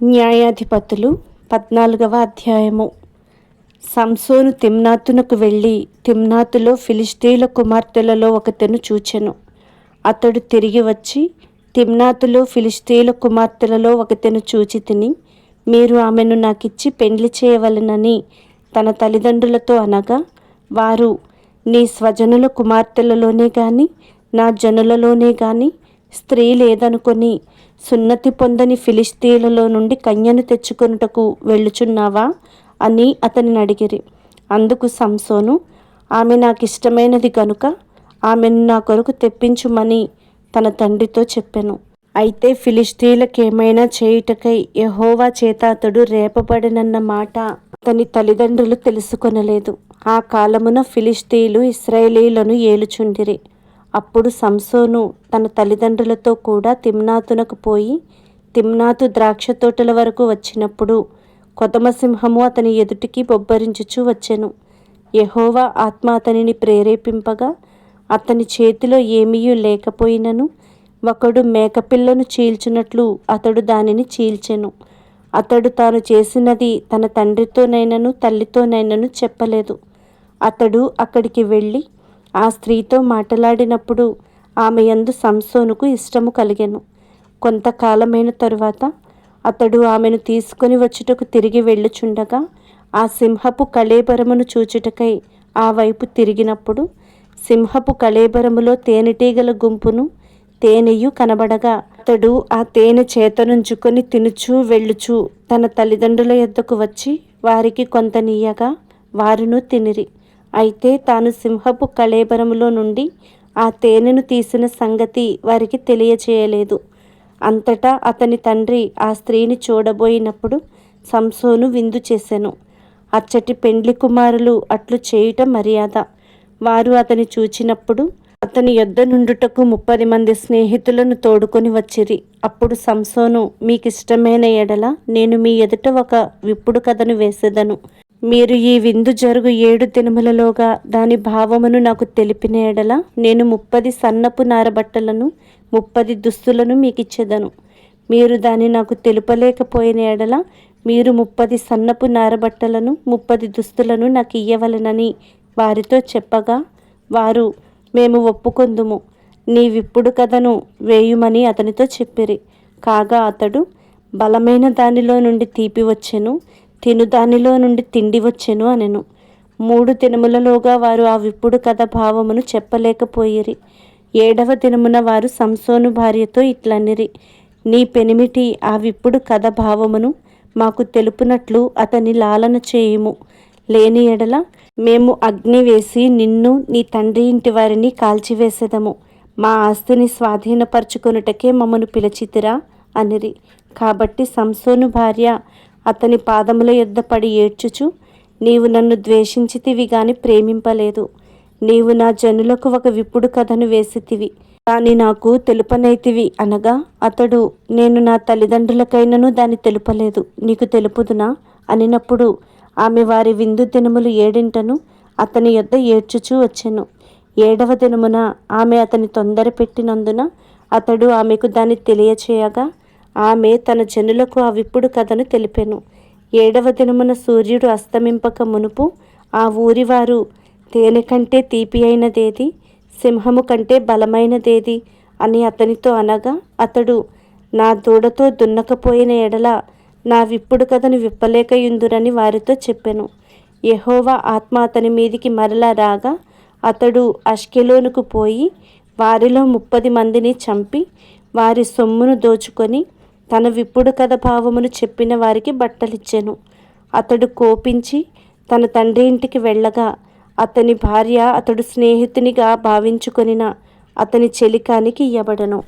న్యాయాధిపతులు పద్నాలుగవ అధ్యాయము. సంసోను తిమ్నాతునకు వెళ్ళి తిమ్నాతులో ఫిలిస్తీన్ల కుమార్తెలలో ఒకతెను చూచెను. అతడు తిరిగి వచ్చి తిమ్నాతులో ఫిలిస్తీన్ల కుమార్తెలలో ఒకతెను చూచి తిని మీరు ఆమెను నాకిచ్చి పెండ్లి చేయవలెనని తన తల్లిదండ్రులతో అనగా వారు నీ స్వజనుల కుమార్తెలలోనే కానీ నా జనులలోనే కానీ స్త్రీ లేదనుకొని సున్నతి పొందని ఫిలిస్తీన్లలో నుండి కన్యను తెచ్చుకొనుటకు వెళ్ళుచున్నావా? అని అతనిని అడిగిరి. అందుకు సంసోను ఆమె నాకు ఇష్టమైనది కనుక ఆమెను నా కొరకు తెప్పించుమని తన తండ్రితో చెప్పెను. అయితే ఫిలిస్తీన్లకేమైనా చేయుటకై యహోవా చేత అతడు రేపబడినన్న మాట అతని తల్లిదండ్రులు తెలుసుకొనలేదు. ఆ కాలమున ఫిలిస్తీన్లు ఇస్రాయేలీలను ఏలుచుండిరి. అప్పుడు సంసోను తన తల్లిదండ్రులతో కూడా తిమ్నాతునకు పోయి తిమ్నాతు ద్రాక్ష తోటల వరకు వచ్చినప్పుడు కొదమసింహము అతని ఎదుటికి బొబ్బరించుచూ వచ్చెను. యహోవా ఆత్మ అతనిని ప్రేరేపింపగా అతని చేతిలో ఏమీయూ లేకపోయినను ఒకడు మేకపిల్లను చీల్చినట్లు అతడు దానిని చీల్చెను. అతడు తాను చేసినది తన తండ్రితోనైనను తల్లితోనైనను చెప్పలేదు. అతడు అక్కడికి వెళ్ళి ఆ స్త్రీతో మాట్లాడినప్పుడు ఆమె యందు సంసోనుకు ఇష్టము కలిగెను. కొంతకాలమైన తరువాత అతడు ఆమెను తీసుకొని వచ్చుటకు తిరిగి వెళ్ళుచుండగా ఆ సింహపు కళేబరమును చూచుటకై ఆ వైపు తిరిగినప్పుడు సింహపు కళేబరములో తేనెటీగల గుంపును తేనెయు కనబడగా అతడు ఆ తేనె చేతనుంచుకొని తినుచూ వెళ్ళుచూ తన తల్లిదండ్రుల యొద్దకు వచ్చి వారికి కొంత నీయగా వారును తినిరి. అయితే తాను సింహపు కళేబరములో నుండి ఆ తేనెను తీసిన సంగతి వారికి తెలియచేయలేదు. అంతటా అతని తండ్రి ఆ స్త్రీని చూడబోయినప్పుడు సంసోను విందు చేసెను. అచ్చటి పెండ్లి కుమారులు అట్లు చేయుట మర్యాద. వారు అతని చూచినప్పుడు అతని యొద్ద నుండుటకు ముప్పది మంది స్నేహితులను తోడుకొని వచ్చిరి. అప్పుడు సంసోను మీకిష్టమైన ఎడల నేను మీ ఎదుట ఒక విప్పుడు కథను వేసేదను. మీరు ఈ విందు జరుగు ఏడు దినములలోగా దాని భావమును నాకు తెలిపిన ఎడల నేను ముప్పది సన్నపు నారబట్టలను ముప్పది దుస్తులను మీకు ఇచ్చేదను మీరు దాన్ని నాకు తెలుపలేకపోయిన ఎడల మీరు ముప్పది సన్నపు నారబట్టలను ముప్పది దుస్తులను నాకు ఇయ్యవలనని వారితో చెప్పగా వారు మేము ఒప్పుకొందుము. నీవిప్పుడు కథను వేయుమని అతనితో చెప్పిరి. కాగా అతడు బలమైన దానిలో నుండి తీపి వచ్చెను తిను దానిలో నుండి తిండి వచ్చెను అనెను. మూడు దినములలోగా వారు ఆ విప్పుడు కథ భావమును చెప్పలేకపోయిరి. ఏడవ దినమున వారు సంసోను భార్యతో ఇట్లనిరి. నీ పెనిమిటి ఆ విప్పుడు కథ భావమును మాకు తెలుపునట్లు అతని లాలన చేయుము. లేని ఎడల మేము అగ్ని వేసి నిన్ను నీ తండ్రి ఇంటి వారిని కాల్చివేసేదము. మా ఆస్తిని స్వాధీనపరచుకొనుటకే మమ్మను పిలిచితిరా అనిరి. కాబట్టి సంసోను భార్య అతని పాదముల యొద్ద పడి ఏడ్చుచు నీవు నన్ను ద్వేషించితివి గాని ప్రేమింపలేదు. నీవు నా జనులకు ఒక విప్పుడు కథను వేసితివి దాని నాకు తెలుపనైతివి అనగా అతడు నేను నా తల్లిదండ్రులకైనను దాన్ని తెలుపలేదు. నీకు తెలుపుదునా? అనినప్పుడు ఆమె వారి విందు దినములు ఏడింటను అతని యొద్ద ఏడ్చుచూ వచ్చెను. ఏడవ దినమున ఆమె అతని తొందర పెట్టినందున అతడు ఆమెకు దాన్ని తెలియచేయగా ఆమె తన జనులకు ఆ విప్పుడు కథను తెలిపెను. ఏడవ దినమున సూర్యుడు అస్తమింపక మునుపు ఆ ఊరివారు తేనె కంటే తీపి అయినదేది సింహము కంటే బలమైనదేది అని అతనితో అనగా అతడు నా దూడతో దున్నకపోయిన ఎడల నా విప్పుడు కథను విప్పలేకయుందురని వారితో చెప్పెను. యహోవా ఆత్మ అతని మీదికి మరలా రాగా అతడు అష్కెలోనుకు పోయి వారిలో ముప్పది మందిని చంపి వారి సొమ్మును దోచుకొని తన విప్పుడు కథ భావమును చెప్పిన వారికి బట్టలిచ్చెను. అతడు కోపించి తన తండ్రి ఇంటికి వెళ్ళగా అతని భార్య అతడు స్నేహితునిగా భావించుకొనిన అతని చెలికానికి ఇయ్యబడను.